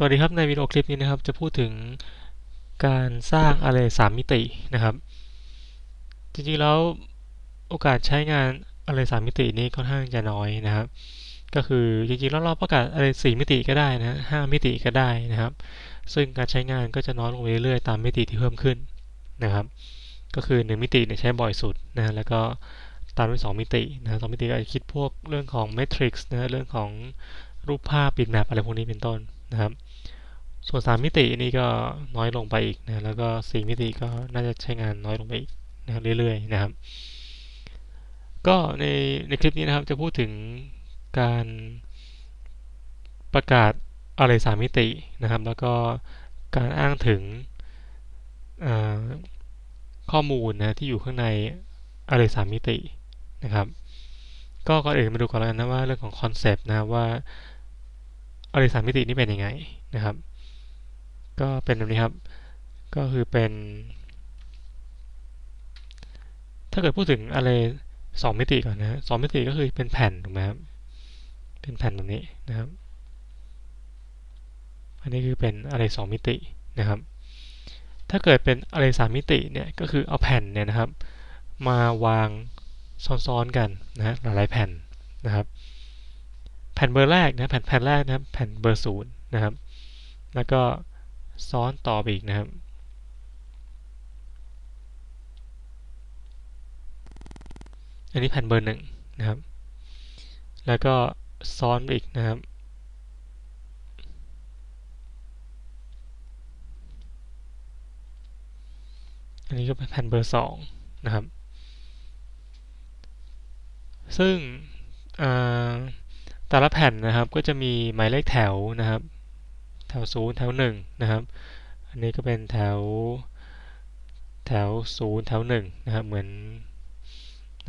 สวัสดีครับในวิดีโอคลิปนี้นะครับจะพูดถึงการสร้างอะไรสามมิตินะครับ จริงๆแล้วโอกาสใช้งานอะไรสามมิตินี้ค่อนข้างจะน้อยนะครับ ก็คือจริงๆแล้วเราประกาศอะไรสี่มิติก็ได้นะห้ามิติก็ได้นะครับ ซึ่งการใช้งานก็จะน้อยลงเรื่อยๆตามมิติที่เพิ่มขึ้นนะครับ ก็คือ 1 มิติเนี่ยใช้บ่อยสุดนะแล้วก็ตามด้วย2มิตินะสมิติก็จะคิดพวกเรื่องของเมทริกซ์นะเรื่องของรูปภาพปิดแมปอะไรพวกนี้เป็นต้นนะครับ ส่วน 3 มิตินี่ก็น้อยลงไปอีกนะแล้วก็ 4 มิติก็น่าจะใช้งานน้อยลงไปอีกนะเรื่อยๆนะครับ ก็ในในคลิปนี้นะครับจะพูดถึงการประกาศอะไรสามมิตินะครับ แล้วก็การอ้างถึงข้อมูลนะที่อยู่ข้างในอะไรสามมิตินะครับ ก็ก่อนอื่นมาดูก่อนแล้วกันนะว่าเรื่องของคอนเซปต์นะว่าอะไรสามมิตินี่เป็นยังไงนะครับ ก็เป็นแบบนี้ครับ ก็คือเป็น ถ้าเกิดพูดถึงอะไรสองมิติก่อนนะสองมิติก็คือเป็นแผ่นถูกไหมครับเป็นแผ่นแบบนี้นะครับ อันนี้คือเป็นอะไรสองมิตินะครับ ถ้าเกิดเป็นอะไรสามมิติเนี่ยก็คือเอาแผ่นเนี่ยนะครับ มาวางซ้อนๆกันนะหลายๆแผ่นนะครับ แผ่นเบอร์แรกนะแผ่นแผ่นแรกนะครับ แผ่นเบอร์ศูนย์นะครับ แล้วก็ ซ้อนต่อไปอีกนะครับอันนี้แผ่นเบอร์หนึ่งนะครับ แล้วก็ซ้อนอีกนะครับ อันนี้ก็เป็นแผ่นเบอร์สองนะครับ ซึ่งแต่ละแผ่นนะครับก็จะมีหมายเลขแถวนะครับ แถวศูนย์แถวหนึ่งนะครับ อันนี้ก็เป็นแถวแถวศูนย์แถวหนึ่งนะครับ เหมือน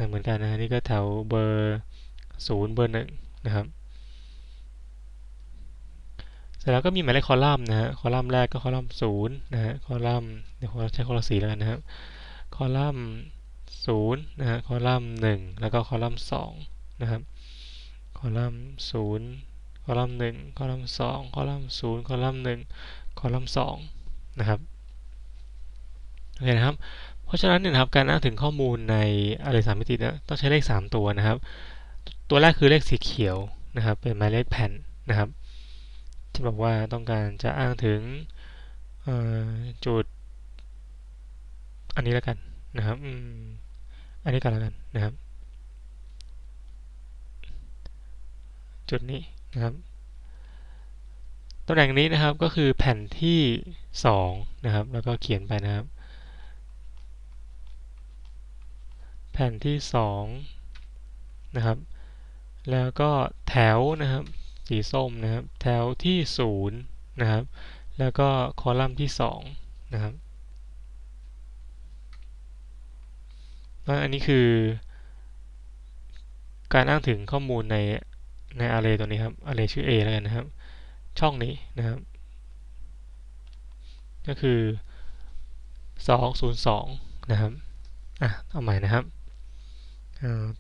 เหมือนกันนะนี่ก็แถวเบอร์ศูนย์เบอร์หนึ่งนะครับเสร็จแล้วก็มีหมายเลขคอลัมน์นะฮะ คอลัมน์แรกก็คอลัมน์ศูนย์นะฮะ คอลัมน์เดี๋ยวใช้คอลัมน์สีแล้วกันนะครับ คอลัมน์ศูนย์นะฮะ คอลัมน์หนึ่งแล้วก็คอลัมน์สองนะครับ คอลัมน์ศูนย์ อลัมน์หนึ่งคอลัมน์สองคอลัมน์ศูนย์คอลัมน์หนึ่งคอลัมน์สองนะครับโอเคนะครับ เพราะฉะนั้นเนี่ยครับการอ้างถึงข้อมูลในอะไรสามมิติเนี่ยต้องใช้เลข 3 ตัวนะครับ ตัวแรกคือเลขสีเขียวนะครับ เป็นหมายเลขแผ่นนะครับที่บอกว่าต้องการจะอ้างถึงจุด อันนี้แล้วกันนะครับอันนี้กันแล้วกันนะครับ จุดนี้ นะครับตำแหน่งนี้นะครับก็คือแผ่นที่2นะครับแล้วก็เขียนไปนะครับ แผ่นที่2นะครับแล้วก็แถวนะครับสีส้มนะครับแถวที่0นะครับแล้วก็คอลัมน์ที่2นะครับอันนี้คือการอ้างถึงข้อมูลใน ใน array ตัวนี้ครับ array ชื่อ A แล้วกันนะครับ ช่องนี้นะครับ ก็คือ202นะครับอะเอาใหม่นะครับ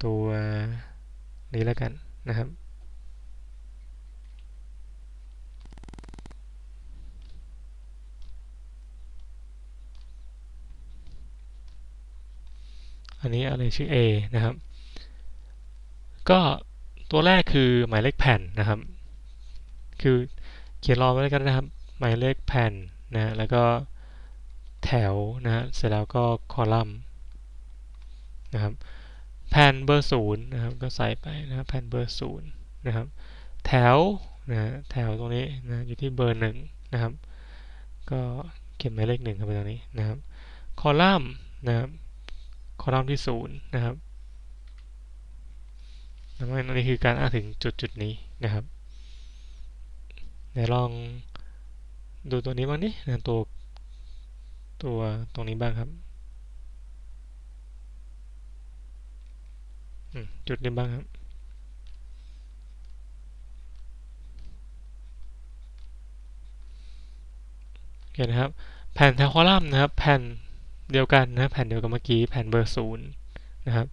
ตัวนี้แล้วกันนะครับอันนี้อะไรชื่อ A นะครับ ก็ ตัวแรกคือหมายเลขแผ่นนะครับ คือเขียนรอไว้แล้วกันนะครับ หมายเลขแผ่นนะแล้วก็แถวนะเสร็จแล้วก็คอลัมน์นะครับแผ่นเบอร์ศูนย์นะครับก็ใส่ไปนะครับแผ่นเบอร์ศูนย์นะครับแถวนะแถวตรงนี้นะอยู่ที่เบอร์หนึ่งนะครับ ก็เขียนหมายเลขหนึ่งเข้าไปตรงนี้นะครับ คอลัมน์นะครับคอลัมน์ที่ศูนย์นะครับ นั่นนี่คือการอ้างถึงจุดจุดนี้นะครับเดี๋ยวลองดูตัวนี้บ้างนี่นะตัวตัวตรงนี้บ้างครับจุดนี้บ้างครับโอเคนะครับ แผ่นแถวคอลัมน์นะครับ แผ่นเดียวกันนะ แผ่นเดียวกับเมื่อกี้ แผ่นเบอร์ศูนย์นะครับ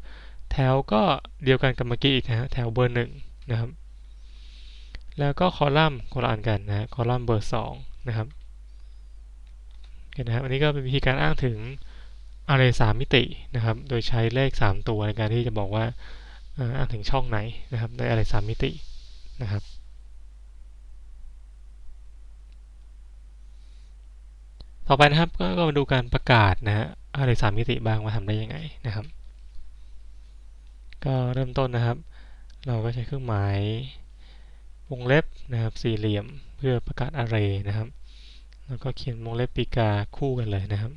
แถวก็เดียวกันกับเมื่อกี้อีกนะฮะแถวเบอร์หนึ่งนะครับ แล้วก็คอลัมน์คนละอันกันนะคอลัมน์เบอร์สองนะครับโอเคนะครับอันนี้ก็เป็นวิธีการอ้างถึง array 3มิตินะครับ โดยใช้เลข 3 ตัวในการที่จะบอกว่าอ้างถึงช่องไหนนะครับ ใน array 3มิตินะครับต่อไปนะครับก็มาดูการประกาศนะฮะ array 3มิติบ้างว่าทำได้ยังไงนะครับ ก็เริ่มต้นนะครับ เราก็ใช้เครื่องหมายวงเล็บนะครับ สี่เหลี่ยมเพื่อประกาศ array นะครับ แล้วก็เขียนวงเล็บปีกาคู่กันเลยนะครับ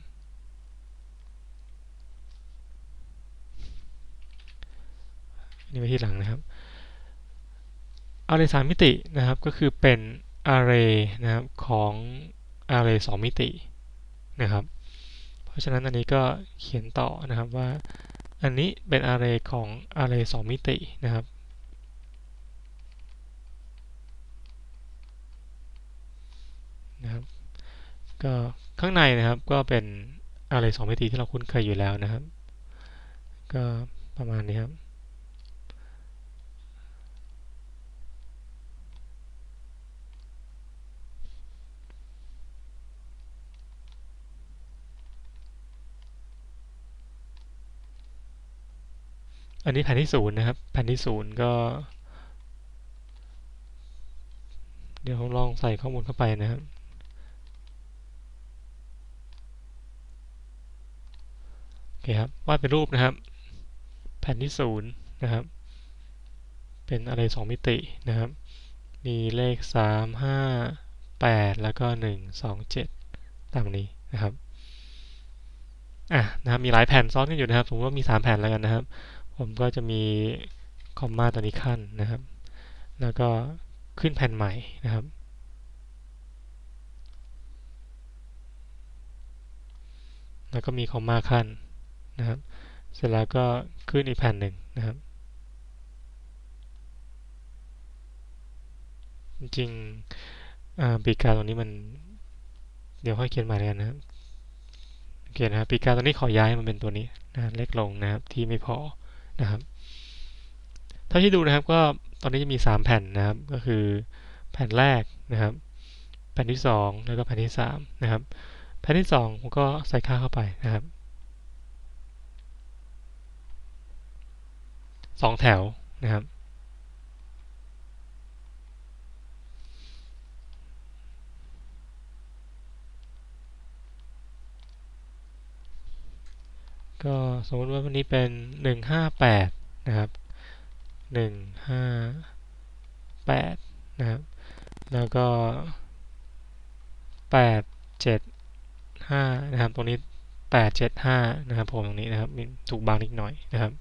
นี่ไปที่หลังนะครับ array 3มิตินะครับก็คือเป็น array นะครับของ array 2มิตินะครับ เพราะฉะนั้นอันนี้ก็เขียนต่อนะครับว่า อันนี้เป็นอาร์เรย์ของอาร์เรย์สองมิตินะครับ นะครับ ก็ข้างในนะครับก็เป็นอาร์เรย์สองมิติที่เราคุ้นเคยอยู่แล้วนะครับ ก็ประมาณนี้ครับ อันนี้แผ่นที่ศูนย์นะครับ แผ่นที่ศูนย์ก็ เดี๋ยวผมลองใส่ข้อมูลเข้าไปนะครับโอเคครับวาดเป็นรูปนะครับ แผ่นที่ศูนย์นะครับ เป็นอะไรสองมิตินะครับ มีเลขสามห้าแปดแล้วก็หนึ่งสองเจ็ดตามนี้นะครับอะนะครับมีหลายแผ่นซ้อนกันอยู่นะครับผมว่ามีสามแผ่นแล้วกันนะครับ ผมก็จะมีคอมมาตัวนี้ขั้นนะครับ แล้วก็ขึ้นแผ่นใหม่นะครับ แล้วก็มีคอมมาขั้นนะครับ เสร็จแล้วก็ขึ้นอีกแผ่นหนึ่งนะครับ จริงปีกาตัวนี้มัน เดี๋ยวค่อยเขียนใหม่เลยนะครับโอเคนะครับปีกาตัวนี้ขอย้ายมันเป็นตัวนี้นะเล็กลงนะครับที่ไม่พอ นะครับถ้าที่ดูนะครับก็ตอนนี้จะมี 3 แผ่นนะครับ ก็คือแผ่นแรกนะครับ แผ่นที่ 2 แล้วก็แผ่นที่ 3 นะครับ แผ่นที่2ผมก็ใส่ค่าเข้าไปนะครับสองแถวนะครับ ก็สมมติว่าวันนี้เป็น 158 นะครับหนึ่งห้าแปดนะครับ แล้วก็แปดเจ็ดห้านะครับ ตรงนี้แปดเจ็ดห้านะครับผมตรงนี้นะครับถูกบางนิดหน่อยนะครับ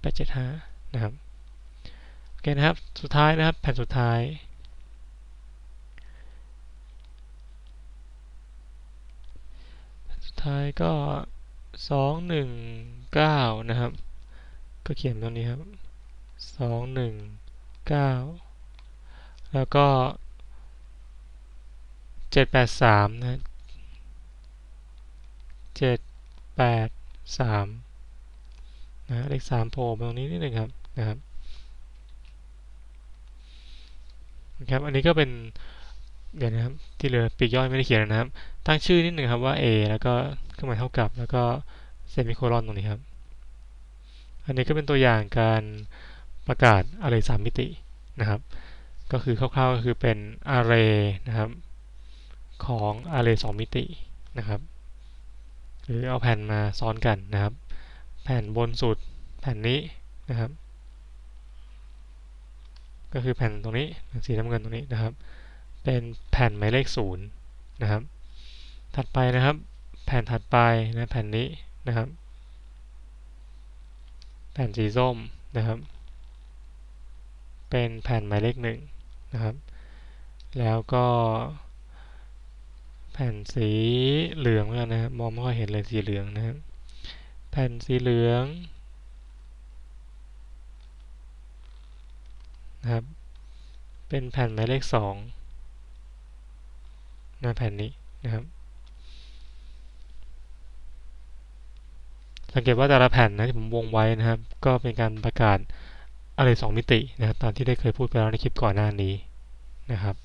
แปดเจ็ดห้านะครับ โอเคนะครับ สุดท้ายนะครับ แผ่นสุดท้ายแผ่นสุดท้ายก็ สองหนึ่งเก้านะครับ ก็เขียนตรงนี้ครับสองหนึ่งเก้าแล้วก็เจ็ดแปดสามนะเจ็ดแปดสามนะเลขสามโผล่ตรงนี้นิดหนึ่งครับนะครับนะครับ อันนี้ก็เป็น เดี๋ยวนะครับ ที่เหลือปีกย่อยไม่ได้เขียนนะครับ ตั้งชื่อนิดหนึ่งครับว่า A แล้วก็เครื่องหมายเท่ากับ แล้วก็เซมิโคลอนตรงนี้ครับ อันนี้ก็เป็นตัวอย่างการประกาศ array 3มิตินะครับ ก็คือคร่าวๆก็คือเป็น array นะครับ ของ array 2มิตินะครับ หรือเอาแผ่นมาซ้อนกันนะครับ แผ่นบนสุดแผ่นนี้นะครับ ก็คือแผ่นตรงนี้สีน้ำเงินตรงนี้นะครับ เป็นแผ่นหมายเลขศูนย์นะครับ ถัดไปนะครับ แผ่นถัดไปนะแผ่นนี้นะครับ แผ่นสีส้มนะครับ เป็นแผ่นหมายเลขหนึ่งนะครับ แล้วก็แผ่นสีเหลืองแล้วนะครับมองไม่ค่อยเห็นเลยสีเหลืองนะครับ แผ่นสีเหลืองนะครับ เป็นแผ่นหมายเลขสอง นะแผ่นนี้นะครับ สังเกตว่าแต่ละแผ่นนะที่ผมวงไว้นะครับ ก็เป็นการประกาศอะไรสองมิตินะครับตามที่ได้เคยพูดไปแล้วในคลิปก่อนหน้านี้นะครับ